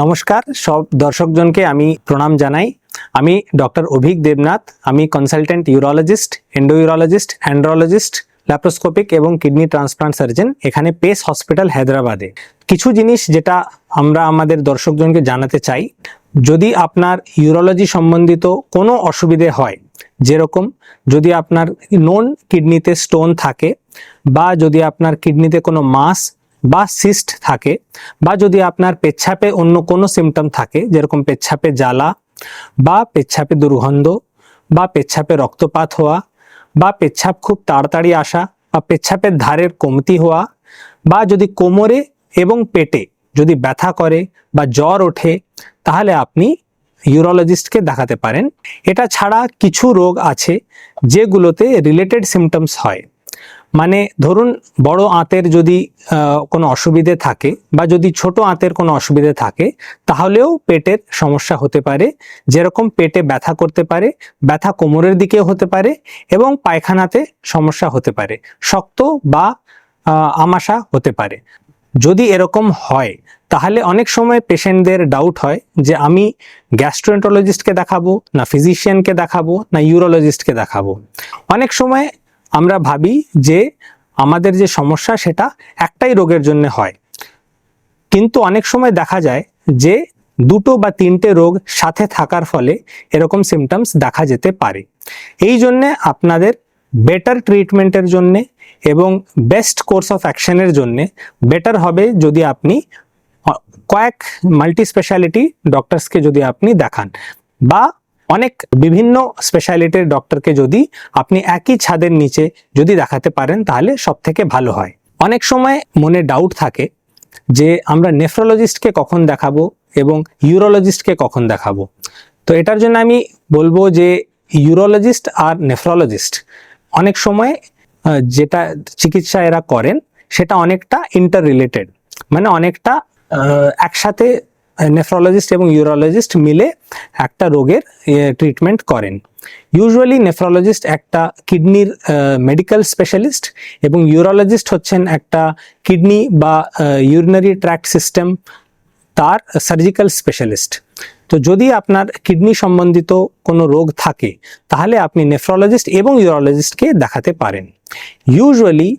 নমস্কার, সব দর্শকজনকে আমি প্রণাম জানাই। আমি ডক্টর অভিক দেবনাথ, আমি consultant urologist endo endourologist andrologist laparoscopic এবং কিডনি ট্রান্সপ্লান্ট সার্জন এখানে পেস হসপিটাল হায়দ্রাবাদে। কিছু জিনিস যেটা আমরা আমাদের দর্শকজনকে জানাতে চাই, যদি আপনার ইউরোলজি সম্বন্ধিত কোনো অসুবিধে হয়, যেরকম যদি আপনার নোন কিডনিতে স্টোন থাকে বা যদি আপনার কিডনিতে কোনো মাস বা সিস্ট থাকে, বা যদি আপনার পেচ্ছাপে অন্য কোনো সিমটম থাকে, যেরকম পেচ্ছাপে জ্বালা, বা পেচ্ছাপে দুর্গন্ধ, বা পেচ্ছাপে রক্তপাত হওয়া, বা পেচ্ছাপ খুব তাড়াতাড়ি আসা, বা পেচ্ছাপের ধারের কমতি হওয়া, বা যদি কোমরে এবং পেটে যদি ব্যথা করে বা জ্বর ওঠে, তাহলে আপনি ইউরোলজিস্টকে দেখাতে পারেন। এটা ছাড়া কিছু রোগ আছে যেগুলোতে রিলেটেড সিমটমস হয়। মানে ধরুন বড় আঁতের যদি কোনো অসুবিধে থাকে বা যদি ছোট আঁতের কোনো অসুবিধে থাকে, তাহলেও পেটের সমস্যা হতে পারে। যেরকম পেটে ব্যথা করতে পারে, ব্যথা কোমরের দিকেও হতে পারে এবং পায়খানাতে সমস্যা হতে পারে, শক্ত বা আমাশা হতে পারে। যদি এরকম হয়, তাহলে অনেক সময় পেশেন্টদের ডাউট হয় যে আমি গ্যাস্ট্রোএন্টোলজিস্টকে দেখাবো, না ফিজিশিয়ানকে দেখাবো, না ইউরোলজিস্টকে দেখাবো। অনেক সময় আমরা ভাবি যে আমাদের যে সমস্যা সেটা একটাই রোগের জন্য হয়। কিন্তু অনেক সময় দেখা যায় যে দুটো বা তিনটে রোগ সাথে থাকার ফলে এরকম সিমটমস দেখা যেতে পারে। এই জন্যে আপনাদের বেটার ট্রিটমেন্টের জন্যে এবং বেস্ট কোর্স অফ অ্যাকশনের জন্যে বেটার হবে যদি আপনি কয়েক মাল্টি স্পেশালিটি ডক্টরসকে যদি আপনি দেখান। বা অনেক বিভিন্ন স্পেশালিটির ডক্টরকে যদি আপনি একই ছাদের নিচে যদি দেখাতে পারেন, তাহলে সব থেকে ভালো হয়। অনেক সময় মনে ডাউট থাকে যে আমরা নেফ্রোলজিস্টকে কখন দেখাবো এবং ইউরোলজিস্টকে কখন দেখাবো। তো এটার জন্য আমি বলব যে ইউরোলজিস্ট আর নেফ্রোলজিস্ট অনেক সময় যেটা চিকিৎসা এরা করেন, সেটা অনেকটা ইন্টার রিলেটেড মানে অনেকটা একসাথে নেফ্রোলজিস্ট এবং ইউরোলজিস্ট মিলে একটা রোগের ট্রিটমেন্ট করেন। ইউজুয়ালি নেফ্রোলজিস্ট একটা কিডনির মেডিকেল স্পেশালিস্ট এবং ইউরোলজিস্ট হচ্ছেন একটা কিডনি বা ইউরিনারি ট্র্যাক্ট সিস্টেম তার সার্জিক্যাল স্পেশালিস্ট তো যদি আপনার কিডনি সম্বন্ধিত কোনো রোগ থাকে, তাহলে আপনি নেফ্রোলজিস্ট এবং ইউরোলজিস্টকে দেখাতে পারেন। ইউজুয়ালি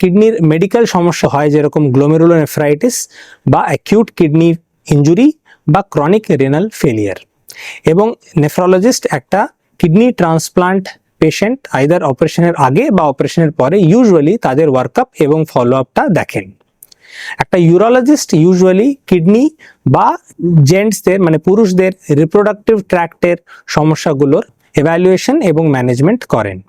কিডনির মেডিকেল সমস্যা হয় যেরকম গ্লোমেরুলোনেফ্রাইটিস বা অ্যাকিউট কিডনি ইঞ্জুরি বা ক্রনিক রেনাল ফেলিয়ার এবং নেফ্রোলজিস্ট একটা কিডনি ট্রান্সপ্লান্ট পেশেন্ট আইদার অপারেশনের আগে বা অপারেশনের পরে ইউজুয়ালি তাদের ওয়ার্কআপ এবং ফলো আপটা দেখেন। একটা ইউরোলজিস্ট ইউজুয়ালি কিডনি বা জেন্টসদের মানে পুরুষদের রিপ্রোডাক্টিভ ট্র্যাক্টের সমস্যাগুলোর এভ্যালুয়েশন এবং ম্যানেজমেন্ট করেন।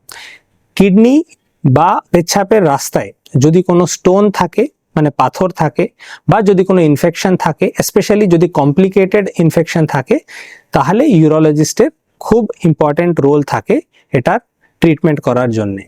কিডনি বা পেচ্ছাপের রাস্তায় যদি কোনো স্টোন থাকে মানে পাথর থাকে বা যদি কোনো ইনফেকশন থাকে স্পেশালি যদি কমপ্লিকেটেড ইনফেকশন থাকে, তাহলে ইউরোলজিস্টের খুব ইম্পর্ট্যান্ট রোল থাকে এটার ট্রিটমেন্ট করার জন্যে।